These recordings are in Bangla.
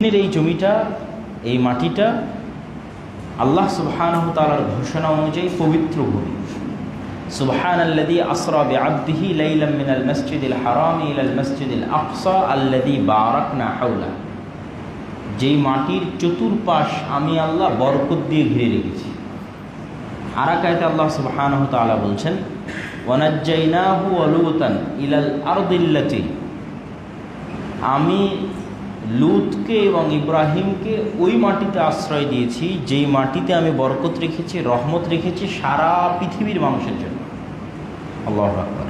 এই জমিটা, এই মাটিটা আল্লাহ সুবহানাহু তাআলার ঘোষণা অনুযায়ী পবিত্র ভূমি। যেই মাটির চতুর্পাশ আমি আল্লাহ বরকত দিয়ে ঘিরে রেখেছি। আরাকায়তে আল্লাহ সুবহানাহু তাআলা বলছেন আমি লুতকে এবং ইব্রাহিমকে ওই মাটিতে আশ্রয় দিয়েছি, যেই মাটিতে আমি বরকত রেখেছি, রহমত রেখেছি সারা পৃথিবীর মানুষের জন্য। আল্লাহ আকবর।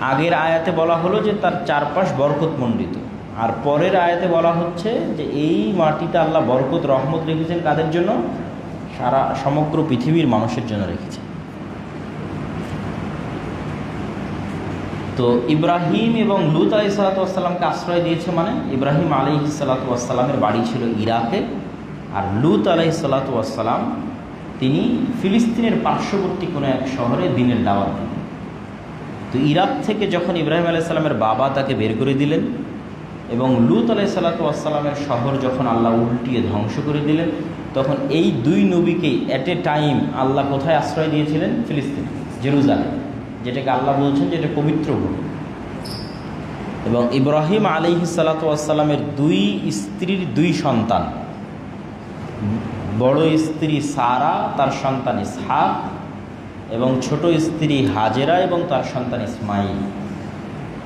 আগের আয়াতে বলা হলো যে তার চারপাশ বরকত মণ্ডিত আর পরের আয়াতে বলা হচ্ছে যে এই মাটিতে আল্লাহ বরকত, রহমত রেখেছেন কাদের জন্য? সারা, সমগ্র পৃথিবীর মানুষের জন্য রেখেছেন। তো ইব্রাহিম এবং লুত আলি সালাতামকে আশ্রয় দিয়েছে মানে ইব্রাহিম আলি সালাতামের বাড়ি ছিল ইরাকে আর লুত আলাই সালাতাম তিনি ফিলিস্তিনের পার্শ্ববর্তী কোনো এক শহরে দিনের দাওয়াত দিলেন। তো ইরাক থেকে যখন ইব্রাহিম আলাই সাল্লামের বাবা তাকে বের করে দিলেন এবং লুত আলাই সাল্লাতামের শহর যখন আল্লাহ উল্টিয়ে ধ্বংস করে দিলেন, তখন এই দুই নবীকেই অ্যাট এ টাইম আল্লাহ কোথায় আশ্রয় দিয়েছিলেন? ফিলিস্তিন, জেরুজালেম। যেটাকে আল্লাহ বলছেন যেটা পবিত্র ভূমি। এবং ইব্রাহিম আলিহি সালাতামের দুই স্ত্রীর দুই সন্তান। বড় স্ত্রী সারা, তার সন্তান ইসহাক, এবং ছোট স্ত্রী হাজেরা, এবং তার সন্তান ইসমাইল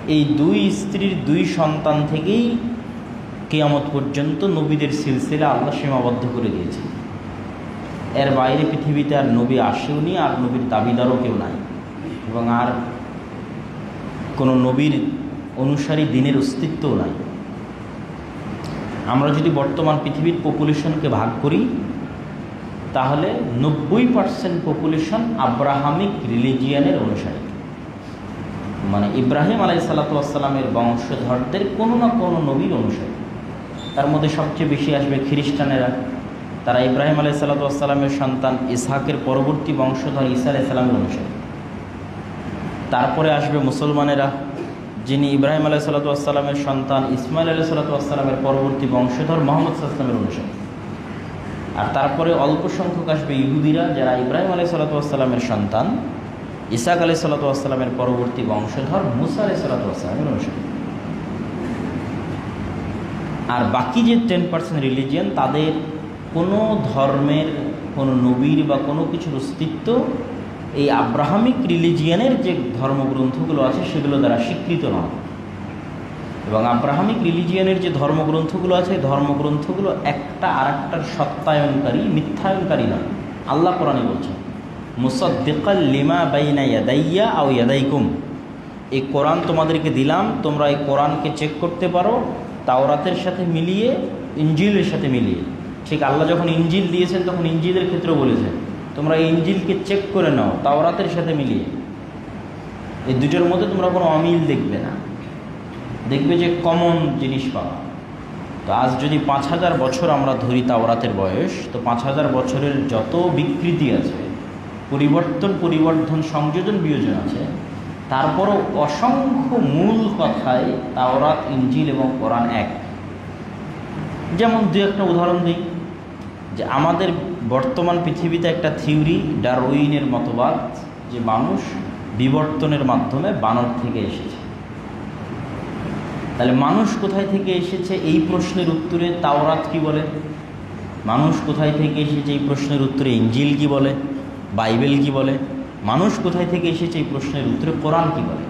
এই দুই স্ত্রীর দুই সন্তান থেকেই কেয়ামত পর্যন্ত নবীদের সিলসিলা আল্লাহ সীমাবদ্ধ করে দিয়েছে এর বাইরে পৃথিবীতে আর নবী আসেওনি আর নবীর দাবিদারও কেউ নাই। এবং আর কোনো নবীর অনুসারী দিনের অস্তিত্বও নাই। আমরা যদি বর্তমান পৃথিবীর পপুলেশনকে ভাগ করি, তাহলে নব্বই পার্সেন্ট পপুলেশন আব্রাহামিক রিলিজিয়ানের অনুসারী। মানে ইব্রাহিম আলাই সাল্লাতামের বংশধরদের কোনো না কোনো নবীর অনুসারী। তার মধ্যে সবচেয়ে বেশি আসবে খ্রিস্টানেরা। তারা ইব্রাহিম আলাই সাল্লাতামের সন্তান ইসহাকের পরবর্তী বংশধর ইসা আলাই সাল্লামের অনুসারী। তারপরে আসবে মুসলমানেরা, যিনি ইব্রাহিম আলাহ সাল্লাতামের সন্তান, ইসমাইল আলাহ সাল্লাতামের পরবর্তী বংশধর মোহাম্মদ সাল্লামের অনুসারী। আর তারপরে অল্প সংখ্যক আসবে ইহুদিরা, যারা ইব্রাহিম আলাহ সাল্লাতামের সন্তান, ইসাক আলি সাল্লাতামের পরবর্তী বংশধর মুসা আলি সাল্লাতামের অনুসারী। আর বাকি যে টেন পার্সেন্ট রিলিজিয়ান, তাদের কোনো ধর্মের, কোনো নবীর বা কোনো কিছুর অস্তিত্ব এই আব্রাহামিক রিলিজিয়ানের যে ধর্মগ্রন্থগুলো আছে, সেগুলো দ্বারা স্বীকৃত নয় এবং আব্রাহামিক রিলিজিয়ানের যে ধর্মগ্রন্থগুলো আছে ধর্মগ্রন্থগুলো একটা আর একটার সত্যায়নকারী, মিথ্যায়নকারী নয়। আল্লাহ কোরআনে বলছেন, মুসদ্দিকাল লিমা বাইনা ইয়াদাইয়া আও ইয়াদাইকুম। এই কোরআন তোমাদেরকে দিলাম, তোমরা এই কোরআনকে চেক করতে পারো, তাওরাতের সাথে মিলিয়ে ইঞ্জিলের সাথে মিলিয়ে। ঠিক আল্লাহ যখন ইঞ্জিল দিয়েছেন, তখন ইঞ্জিলের ক্ষেত্রেও বলেছেন তোমরা ইঞ্জিলকে চেক করে নাও, তাওরাতের সাথে মিলিয়ে। এই দুটোর মধ্যে তোমরা কোনো অমিল দেখবে না। দেখবে যে কমন জিনিস পাওয়া। তো আজ যদি পাঁচ হাজার বছর আমরা ধরি তাওরাতের বয়স, তো পাঁচ হাজার বছরের যত বিকৃতি আছে, পরিবর্তন, পরিবর্ধন, সংযোজন, বিয়োজন আছে, তারপরও অসংখ্য মূল কথায় তাওরাত, ইঞ্জিল এবং কোরআন এক। যেমন দু একটা উদাহরণ দিই। যে আমাদের বর্তমান পৃথিবীতে একটা থিওরি, ডারউইনের মতবাদ, যে মানুষ বিবর্তনের মাধ্যমে বানর থেকে এসেছে। তাহলে মানুষ কোথায় থেকে এসেছে? এই প্রশ্নের উত্তরে তাওরাত কি বলে? মানুষ কোথায় থেকে এসেছে? এই প্রশ্নের উত্তরে ইঞ্জিল কি বলে? বাইবেল কি বলে? মানুষ কোথায় থেকে এসেছে? এই প্রশ্নের উত্তরে কোরআন কি বলে?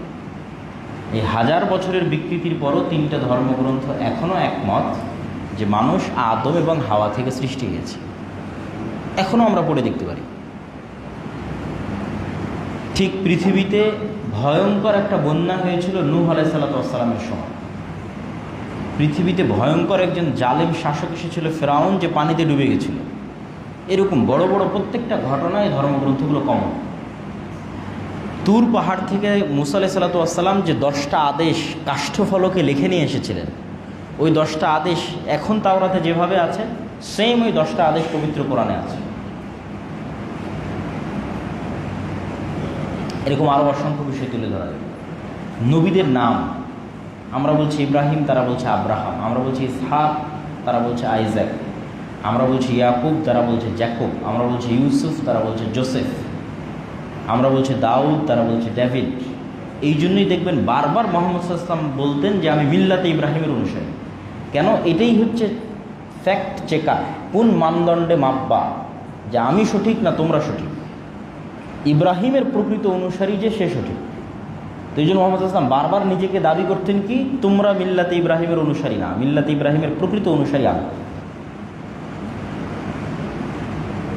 এই হাজার বছরের বিকৃতির পরও তিনটা ধর্মগ্রন্থ এখনও একমত। যে মানুষ আদম এবং হাওয়া থেকে সৃষ্টি হয়েছে। এখনও আমরা পড়ে দেখতে পারি। ঠিক পৃথিবীতে ভয়ঙ্কর একটা বন্যা হয়েছিল নূহ আলাই সাল্লাতামের সময়। পৃথিবীতে ভয়ঙ্কর একজন জালেম শাসক এসেছিল ফেরাউন, যে পানিতে ডুবে গেছিল। এরকম বড় বড় প্রত্যেকটা ঘটনায় ধর্মগ্রন্থগুলো কমন তুর পাহাড় থেকে মুসা আলাই সাল্লাতাম যে দশটা আদেশ কাষ্ঠফলকে লিখে নিয়ে এসেছিলেন ওই দশটা আদেশ এখন তাওরাতে যেভাবে আছে সেম ওই দশটা আদেশ পবিত্র কোরআনে আছে। এরকম আরও অসংখ্য বিষয় তুলে ধরা যাবে নবীদের নাম, আমরা বলছি ইব্রাহিম, তারা বলছে আব্রাহাম, আমরা বলছি ইসহাক, তারা বলছে আইজ্যাক, আমরা বলছি ইয়াকুব, তারা বলছে জ্যাকুব, আমরা বলছি ইউসুফ, তারা বলছে জোসেফ, আমরা বলছি দাউদ, তারা বলছে ডেভিড। এই জন্যই দেখবেন বারবার মোহাম্মদ ইসলাম বলতেন যে আমি মিল্লাতে ইব্রাহিমের অনুসারী। কেন? এটাই হচ্ছে ফ্যাক্ট চেকার কোন মানদণ্ডে মাপবা? যে আমি সঠিক না তোমরা সঠিক? ইব্রাহিমের প্রকৃত অনুসারী যে সে সঠিক। তো এই জন্য মোহাম্মদ আসলাম বারবার নিজেকে দাবি করতেন কি? তোমরা মিল্লাতে ইব্রাহিমের অনুসারী না, মিল্লাতে ইব্রাহিমের প্রকৃত অনুসারী আমি।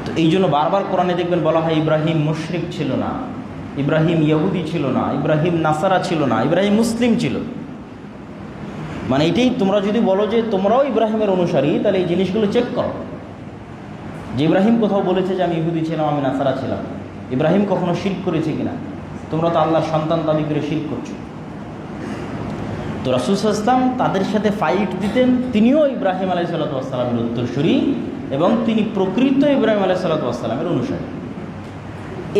তো এই জন্য বারবার কোরআনে দেখবেন বলা হয়, ইব্রাহিম মুশরিক ছিল না, ইব্রাহিম ইয়াহুদি ছিল না, ইব্রাহিম নাসারা ছিল না, ইব্রাহিম মুসলিম ছিল। মানে এটাই তোমরা যদি বলো যে তোমরাও ইব্রাহিমের অনুসারী, তাহলে এই জিনিসগুলো চেক করো। যে ইব্রাহিম কোথাও বলেছে যে আমি ইহুদি ছিলাম, আমি নাসারা ছিলাম। ইব্রাহিম কখনো শিল্প করেছে কিনা? তোমরা তো আল্লাহর সন্তান দাবি করে শিল্প করছ। তো রাসুল ইসলাম তাদের সাথে ফাইট দিতেন, তিনিও ইব্রাহিম আলাই সাল্লাতামের উত্তরসূরি এবং তিনি প্রকৃত ইব্রাহিম আলাই সাল্লাতামের অনুসারী।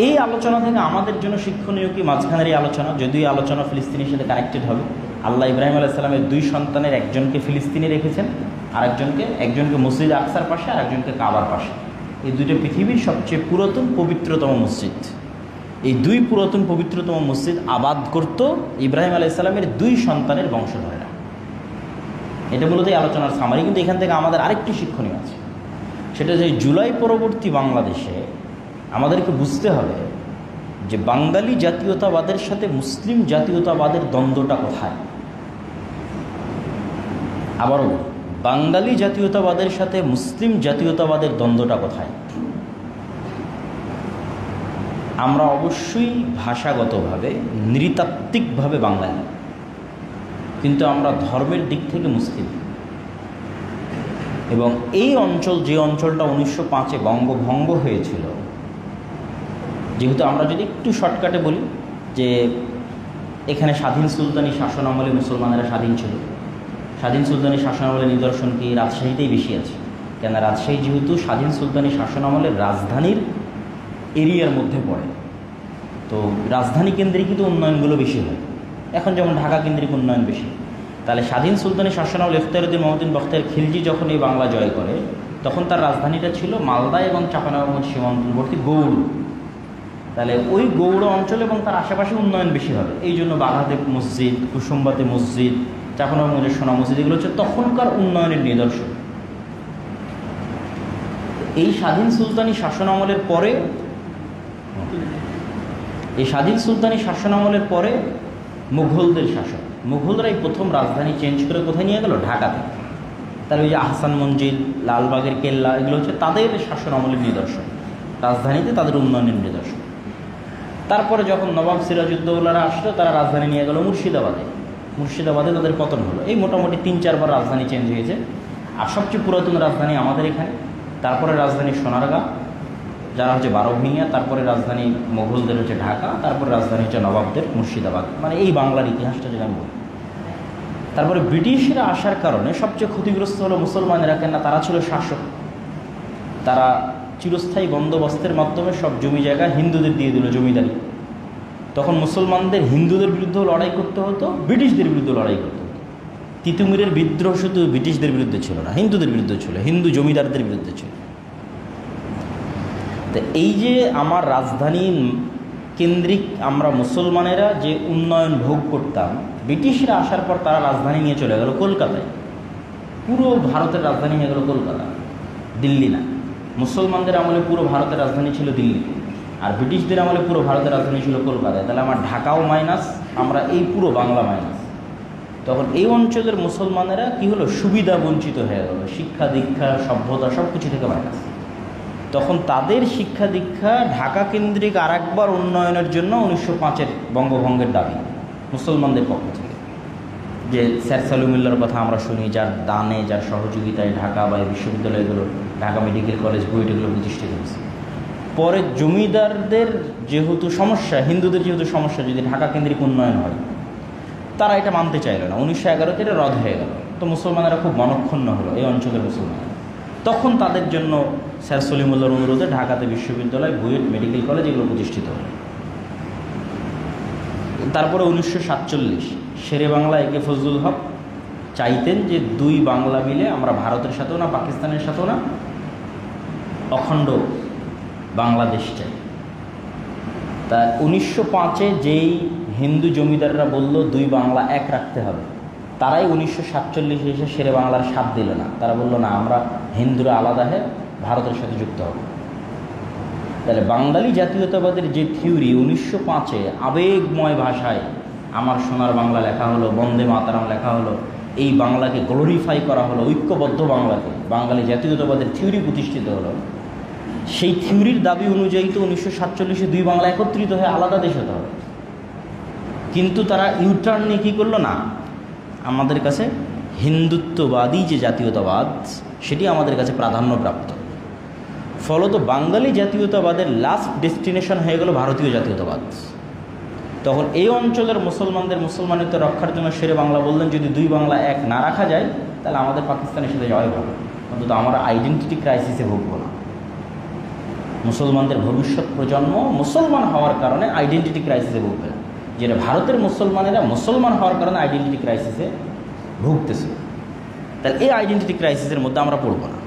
এই আলোচনা থেকে আমাদের জন্য শিক্ষণীয় কি? মাঝখানের এই আলোচনা, যদিও আলোচনা ফিলিস্তিনের সাথে কানেক্টেড হবে। আল্লাহ ইব্রাহিম আলাইসাল্লামের দুই সন্তানের একজনকে ফিলিস্তিনে রেখেছেন, আরেকজনকে, একজনকে মসজিদ আকসার পাশে আর একজনকে কাবার পাশে। এই দুইটা পৃথিবীর সবচেয়ে পুরাতন, পবিত্রতম মসজিদ। এই দুই পুরাতন, পবিত্রতম মসজিদ আবাদ করত ইব্রাহিম আলাইসাল্লামের দুই সন্তানের বংশধরেরা। এটা মূলত আলোচনার সামারি কিন্তু এখান থেকে আমাদের আরেকটি শিক্ষণীয় আছে। সেটা যে জুলাই পরবর্তী বাংলাদেশে আমাদেরকে বুঝতে হবে যে বাঙালি জাতীয়তাবাদের সাথে মুসলিম জাতীয়তাবাদের দ্বন্দ্বটা কোথায়? আবারও বাঙালি জাতীয়তাবাদের সাথে মুসলিম জাতীয়তাবাদের দ্বন্দ্বটা কোথায়? আমরা অবশ্যই ভাষাগতভাবে, নৃতাত্ত্বিকভাবে বাঙালি। কিন্তু আমরা ধর্মের দিক থেকে মুসলিম। এবং এই অঞ্চল, যে অঞ্চলটা উনিশশো পাঁচে বঙ্গভঙ্গ হয়েছিল যেহেতু আমরা যদি একটু শর্টকাটে বলি যে এখানে স্বাধীন সুলতানি শাসন আমলে মুসলমানেরা স্বাধীন ছিল। স্বাধীন সুলতানি শাসন আমলের নিদর্শন কি রাজশাহীতেই বেশি আছে। কেন রাজশাহী যেহেতু স্বাধীন সুলতানি শাসন আমলের রাজধানীর এরিয়ার মধ্যে পড়ে। তো রাজধানী কেন্দ্রিকৃত উন্নয়নগুলো বেশি হয়। এখন যেমন ঢাকা কেন্দ্রিক উন্নয়ন বেশি। তাহলে স্বাধীন সুলতানি শাসনামল ইফতারুদ্দিন মোহাম্মদিন বখতার খিলজি যখন এই বাংলা জয় করে, তখন তার রাজধানীটা ছিল মালদা এবং চাপানগঞ্জ সীমান্তবর্তী গৌড়। তাহলে ওই গৌড় অঞ্চল এবং তার আশেপাশে উন্নয়ন বেশি হবে। এই জন্য বাঘাদেব মসজিদ, কুসুম্বাতে মসজিদ চাপানগঞ্জের সোনা মসজিদ, এগুলো হচ্ছে তখনকার উন্নয়নের নিদর্শন। এই স্বাধীন সুলতানি শাসন আমলের পরে, এই স্বাধীন সুলতানি শাসন আমলের পরে মুঘলদের শাসন। মুঘলরা এই প্রথম রাজধানী চেঞ্জ করে কোথায় নিয়ে গেল? ঢাকাতে। তার ওই যে আহসান মঞ্জিল, লালবাগের কেল্লা, এগুলো হচ্ছে তাদের শাসন আমলের নিদর্শন। রাজধানীতে তাদের উন্নয়নের নিদর্শন। তারপরে যখন নবাব সিরাজউদ্দৌলারা আসলো, তারা রাজধানী নিয়ে গেল মুর্শিদাবাদে। মুর্শিদাবাদে তাদের পতন হলো। এই মোটামুটি তিন, চারবার রাজধানী চেঞ্জ হয়েছে। আর সবচেয়ে পুরাতন রাজধানী আমাদের এখানে। তারপরে রাজধানী সোনারগাঁ, যারা হচ্ছে বারোভিঙিয়া তারপরে রাজধানী মোগলদের হচ্ছে ঢাকা, তারপরে রাজধানী হচ্ছে নবাবদের মুর্শিদাবাদ। মানে এই বাংলার ইতিহাসটা যদি আমি বলি। তারপরে ব্রিটিশরা আসার কারণে সবচেয়ে ক্ষতিগ্রস্ত হলো মুসলমানেরা, কেননা তারা ছিল শাসক। তারা চিরস্থায়ী বন্দোবস্তের মাধ্যমে সব জমি জায়গা হিন্দুদের দিয়ে দিল জমিদারি। তখন মুসলমানদের হিন্দুদের বিরুদ্ধেও লড়াই করতে হতো, ব্রিটিশদের বিরুদ্ধে লড়াই করতে হতো। তিতুমিরের বিদ্রোহ শুধু ব্রিটিশদের বিরুদ্ধে ছিল না, হিন্দুদের বিরুদ্ধে ছিল, হিন্দু জমিদারদের বিরুদ্ধে ছিল। তো এই যে আমার রাজধানী কেন্দ্রিক আমরা মুসলমানেরা যে উন্নয়ন ভোগ করতাম, ব্রিটিশরা আসার পর তারা রাজধানী নিয়ে চলে গেল কলকাতায়। পুরো ভারতের রাজধানী হয়ে গেল কলকাতা, দিল্লি না। মুসলমানদের আমলে পুরো ভারতের রাজধানী ছিল দিল্লি, আর ব্রিটিশদের আমলে পুরো ভারতের রাজধানী ছিল কলকাতায়। তাহলে আমার ঢাকাও মাইনাস আমরা এই পুরো বাংলা মাইনাস তখন এই অঞ্চলের মুসলমানেরা কি হলো? সুবিধা বঞ্চিত হয়ে গেল। শিক্ষা দীক্ষা, সভ্যতা সব কিছু থেকে মাইনাস তখন তাদের শিক্ষা দীক্ষা ঢাকা কেন্দ্রিক আর একবার উন্নয়নের জন্য উনিশশো পাঁচের বঙ্গভঙ্গের দাবি মুসলমানদের পক্ষ থেকে। যে স্যার সালুমিল্লার কথা আমরা শুনি, যার দানে, যার সহযোগিতায় ঢাকা বা এই বিশ্ববিদ্যালয়গুলো ঢাকা মেডিকেল কলেজ বুয়েট এগুলো প্রতিষ্ঠিত হয়েছে। পরে জমিদারদের যেহেতু সমস্যা, হিন্দুদের যেহেতু সমস্যা, যদি ঢাকা কেন্দ্রিক উন্নয়ন হয়, তারা এটা মানতে চাইল না। উনিশশো এগারোতে এটা রদ হয়ে গেল। তো মুসলমানেরা খুব মনক্ষুণ্ণ হলো এই অঞ্চলের মুসলমানেরা। তখন তাদের জন্য স্যার সলিমুল্লার অনুরোধে ঢাকাতে বিশ্ববিদ্যালয় বুয়েট মেডিকেল কলেজ এগুলো প্রতিষ্ঠিত হলো। তারপরে উনিশশো সাতচল্লিশ, শেরে বাংলা একে ফজলুল হক চাইতেন যে দুই বাংলা মিলে আমরা ভারতের সাথেও না, পাকিস্তানের সাথেও না অখণ্ড বাংলাদেশ চাই। তা উনিশশো পাঁচে যেই হিন্দু জমিদাররা বলল, দুই বাংলা এক রাখতে হবে তারাই উনিশশো সাতচল্লিশে এসে শেরে বাংলার স্বাদ দিল না। তারা বলল, না, আমরা হিন্দুরা আলাদা হয়ে ভারতের সাথে যুক্ত হব। তাহলে বাঙালি জাতীয়তাবাদের যে থিওরি উনিশশো পাঁচে আবেগময় ভাষায় আমার সোনার বাংলা লেখা হলো, বন্দে মাতারাম লেখা হলো, এই বাংলাকে গ্লোরিফাই করা হলো, ঐক্যবদ্ধ বাংলাকে, বাঙালি জাতীয়তাবাদের থিওরি প্রতিষ্ঠিত হলো সেই থিওরির দাবি অনুযায়ী তো উনিশশো সাতচল্লিশে দুই বাংলা একত্রিত হয়ে আলাদা দেশ হতে হবে। কিন্তু তারা ইউটার্ন নিয়ে কী করল না? আমাদের কাছে হিন্দুত্ববাদী যে জাতীয়তাবাদ, সেটি আমাদের কাছে প্রাধান্যপ্রাপ্ত। ফলত বাঙালি জাতীয়তাবাদের লাস্ট ডেস্টিনেশন হয়ে গেল ভারতীয় জাতীয়তাবাদ। তখন এই অঞ্চলের মুসলমানদের মুসলমানিত্ব রক্ষার জন্য শেরে বাংলা বললেন, যদি দুই বাংলা এক না রাখা যায়, তাহলে আমাদের পাকিস্তানের সাথে যাওয়াই ভালো অন্তত আমরা আইডেন্টিটি ক্রাইসিসে ভুগব না মুসলমানদের ভবিষ্যৎ প্রজন্ম মুসলমান হওয়ার কারণে আইডেন্টিটি ক্রাইসিসে ভুগবে। যেটা ভারতের মুসলমানেরা মুসলমান হওয়ার কারণে আইডেন্টিটি ক্রাইসিসে ভুগতেছে। তাহলে এই আইডেন্টিটি ক্রাইসিসের মধ্যে আমরা পড়ব না।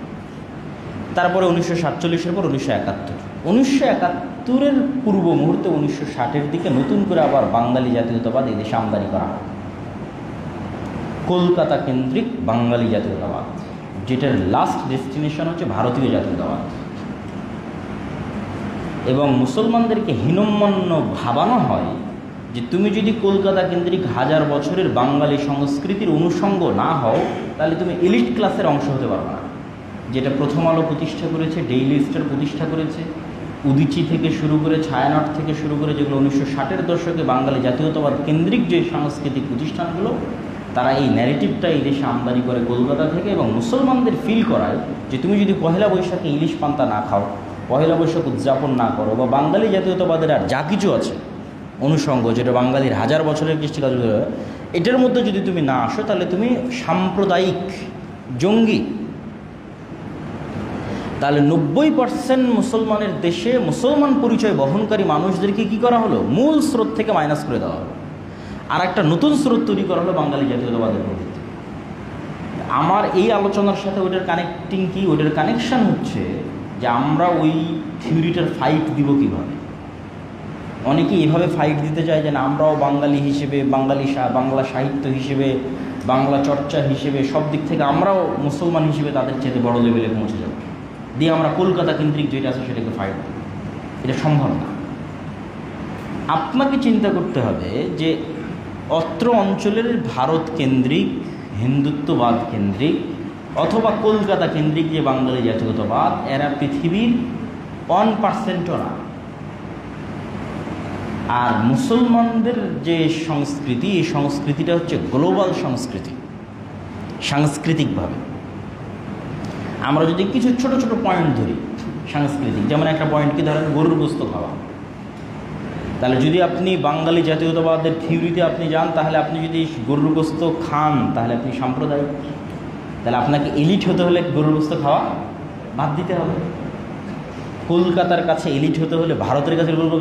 তারপরে উনিশশো সাতচল্লিশের পর উনিশশো একাত্তর। উনিশশো একাত্তরের পূর্ব মুহূর্তে উনিশশো ষাটের দিকে নতুন করে আবার বাঙালি জাতীয়তাবাদ এই দেশে আমদানি করা হয়। কলকাতা কেন্দ্রিক বাঙালি জাতীয়তাবাদ, যেটার লাস্ট ডেস্টিনেশন হচ্ছে ভারতীয় জাতীয়তাবাদ। এবং মুসলমানদেরকে হীনম্মন্য ভাবানো হয় যে তুমি যদি কলকাতা কেন্দ্রিক হাজার বছরের বাঙালি সংস্কৃতির অনুষঙ্গ না হও, তাহলে তুমি এলিট ক্লাসের অংশ হতে পারবে না। যেটা প্রথম আলো প্রতিষ্ঠা করেছে ডেইলি স্টার প্রতিষ্ঠা করেছে, উদিচি থেকে শুরু করে ছায়ানট থেকে শুরু করে যেগুলো উনিশশো ষাটের দশকে বাঙালি জাতীয়তাবাদ কেন্দ্রিক যে সাংস্কৃতিক প্রতিষ্ঠানগুলো, তারা এই ন্যারেটিভটা এই দেশে আমদানি করে কলকাতা থেকে এবং মুসলমানদের ফিল করায় যে তুমি যদি পহেলা বৈশাখে ইলিশ পান্তা না খাও পহেলা বৈশাখ উদযাপন না করো বা বাঙালি জাতীয়তাবাদের আর যা কিছু আছে অনুষঙ্গ, যেটা বাঙালির হাজার বছরের কৃষ্টিকাজ এটার মধ্যে যদি তুমি না আসো, তাহলে তুমি সাম্প্রদায়িক জঙ্গি। তাহলে নব্বই পার্সেন্ট মুসলমানের দেশে মুসলমান পরিচয় বহনকারী মানুষদেরকে কি করা হলো? মূল স্রোত থেকে মাইনাস করে দেওয়া হলো। আর একটা নতুন স্রোত তৈরি করা হলো বাঙালি জাতীয়তাবাদের প্রবৃত্তি আমার এই আলোচনার সাথে ওইটার কানেক্টিং কি? ওইটার কানেকশান হচ্ছে যে আমরা ওই থিওরিটার ফাইট দিব কীভাবে? অনেকে এভাবে ফাইট দিতে চায় যে না, আমরাও বাঙালি হিসেবে, বাঙালি বাংলা সাহিত্য হিসেবে, বাংলা চর্চা হিসেবে, সব দিক থেকে আমরাও মুসলমান হিসেবে তাদের চেয়ে বড় লেভেলে পৌঁছে যাব। দিয়ে আমরা কলকাতা কেন্দ্রিক যেটা আছে সেটাকে ফাইট দেব। এটা সম্ভব না। আপনাকে চিন্তা করতে হবে যে অত্র অঞ্চলের ভারত কেন্দ্রিক, হিন্দুত্ববাদ কেন্দ্রিক অথবা কলকাতা কেন্দ্রিক যে বাঙালি জাতীয়তাবাদ, এরা পৃথিবীর ওয়ান পার্সেন্টও না আর মুসলমানদের যে সংস্কৃতি, এই সংস্কৃতিটা হচ্ছে গ্লোবাল সংস্কৃতি, সাংস্কৃতিকভাবে। আমরা যদি কিছু ছোট ছোট পয়েন্ট ধরি, সাংস্কৃতিক, যেমন একটা পয়েন্ট কি ধরেন, গরুর গোস্ত খাওয়া। তাহলে যদি আপনি বাঙালি জাতীয়তাবাদের থিওরিতে আপনি যান, তাহলে আপনি যদি গরুর গোস্ত খান, তাহলে আপনি সাম্প্রদায়িক তাহলে আপনাকে এলিট হতে হলে গরুর গোস্ত খাওয়া বাদ দিতে হবে। কলকাতার কাছে এলিট হতে হলে ভারতের কাছে গোস্ত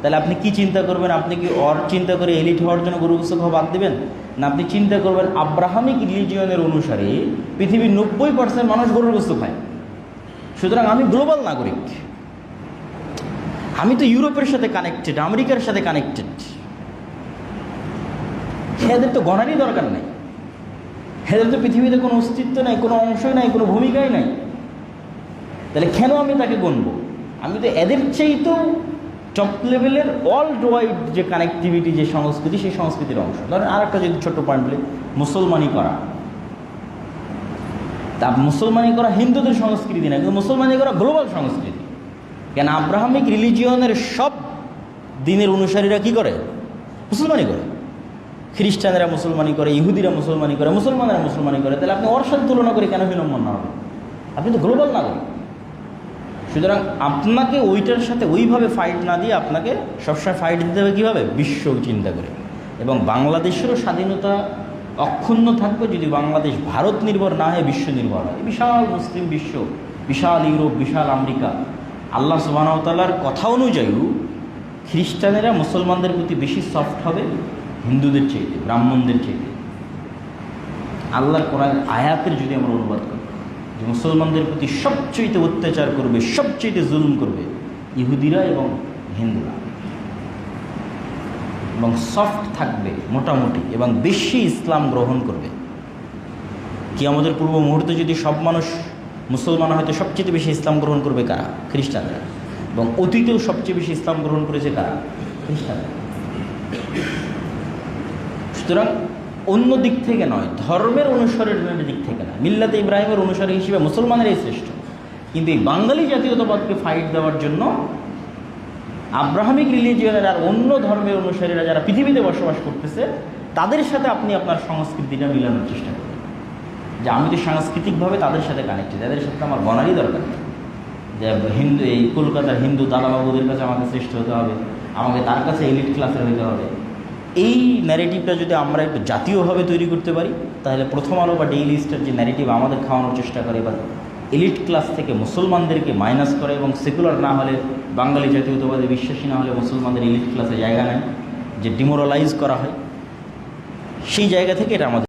তাহলে আপনি কি চিন্তা করবেন? আপনি কি অর চিন্তা করে এলিট হওয়ার জন্য গরু গোস্ত খাওয়া বাদ দেবেন? না, আপনি চিন্তা করবেন আব্রাহামিক রিলিজিয়নের অনুসারে পৃথিবীর নব্বই পার্সেন্ট মানুষ গরুর গোস্ত খায়। সুতরাং আমি গ্লোবাল নাগরিক। আমি তো ইউরোপের সাথে কানেক্টেড আমেরিকার সাথে কানেক্টেড এদের তো গণারই দরকার নাই। এদের তো পৃথিবীতে কোনো অস্তিত্ব নাই, কোনো অংশই নাই, কোনো ভূমিকাই নাই। তাহলে কেন আমি তাকে গণব? আমি তো এদের চাইতেও টপ লেভেলের ওয়ার্ল্ড ওয়াইড যে কানেক্টিভিটি যে সংস্কৃতি, সেই সংস্কৃতির অংশ। ধরেন আর একটা যদি ছোট্ট পয়েন্ট বলি, মুসলমানি করা। তা মুসলমানি করা হিন্দুদের সংস্কৃতি না, কিন্তু মুসলমানি করা গ্লোবাল সংস্কৃতি। কেন আব্রাহামিক রিলিজিয়নের সব দিনের অনুসারীরা কি করে? মুসলমানি করে। খ্রিস্টানেরা মুসলমানি করে, ইহুদিরা মুসলমানি করে, মুসলমানেরা মুসলমানি করে, তাহলে আপনি ওর সাথে তুলনা করে কেন বিলম্বন না হবে? আপনি তো গ্লোবাল নাগরিক। সুতরাং আপনাকে ওইটার সাথে ওইভাবে ফাইট না দিয়ে আপনাকে সবসময় ফাইট দিতে হবে কীভাবে? বিশ্ব চিন্তা করে। এবং বাংলাদেশেরও স্বাধীনতা অক্ষুণ্ণ থাকবে যদি বাংলাদেশ ভারত নির্ভর না হয়ে বিশ্ব নির্ভর হয়। বিশাল মুসলিম বিশ্ব, বিশাল ইউরোপ, বিশাল আমেরিকা, আল্লাহ সুবাহতালার কথা অনুযায়ী খ্রিস্টানেরা মুসলমানদের প্রতি বেশি সফট হবে। হিন্দুদের চেয়ে ব্রাহ্মণদের চেয়ে আল্লাহর কোরআন আয়াতের যদি আমরা অনুবাদ করি, যে মুসলমানদের প্রতি সবচেয়ে অত্যাচার করবে সবচেয়ে জুলুম করবে, ইহুদিরা এবং হিন্দুরা। এবং সফট থাকবে মোটামুটি, এবং বেশি ইসলাম গ্রহণ করবে। কি আমাদের পূর্ব মুহূর্তে যদি সব মানুষ মুসলমান হয়তো সবচেয়ে বেশি ইসলাম গ্রহণ করবে কারা? খ্রিস্টানরা। এবং অতীতেও সবচেয়ে বেশি ইসলাম গ্রহণ করেছে কারা? খ্রিস্টানরা। সুতরাং অন্য দিক থেকে নয়, ধর্মের অনুসারের দিক থেকে না মিল্লাতে ইব্রাহিমের অনুসারী হিসেবে মুসলমানেরই শ্রেষ্ঠ। কিন্তু এই বাঙালি জাতীয়তাবাদকে ফাইট দেওয়ার জন্য আব্রাহামিক রিলিজিয়নের আর অন্য ধর্মের অনুসারীরা যারা পৃথিবীতে বসবাস করতেছে, তাদের সাথে আপনি আপনার সংস্কৃতিটা মিলানোর চেষ্টা করবেন যে আমি তো সাংস্কৃতিকভাবে তাদের সাথে কানেক্টেড তাদের সাথে আমার বনারই দরকার যে হিন্দু, এই কলকাতার হিন্দু দাদাবাবুদের কাছে আমাকে শ্রেষ্ঠ হতে হবে, আমাকে তার কাছে এলিট ক্লাসের হতে হবে। এই ন্যারেটিভটা যদি আমরা একটু জাতীয়ভাবে তৈরি করতে পারি, তাহলে প্রথম আলো বা ডেইলি স্টার যে ন্যারেটিভ আমাদের খাওয়ানোর চেষ্টা করে বা এলিট ক্লাস থেকে মুসলমানদেরকে মাইনাস করে এবং সেকুলার না হলে বাঙালি জাতীয়তাবাদে বিশ্বাসী না হলে মুসলমানদের এলিট ক্লাসে জায়গা নেয় যে ডিমোরালাইজ করা হয়, সেই জায়গা থেকে এটা আমাদের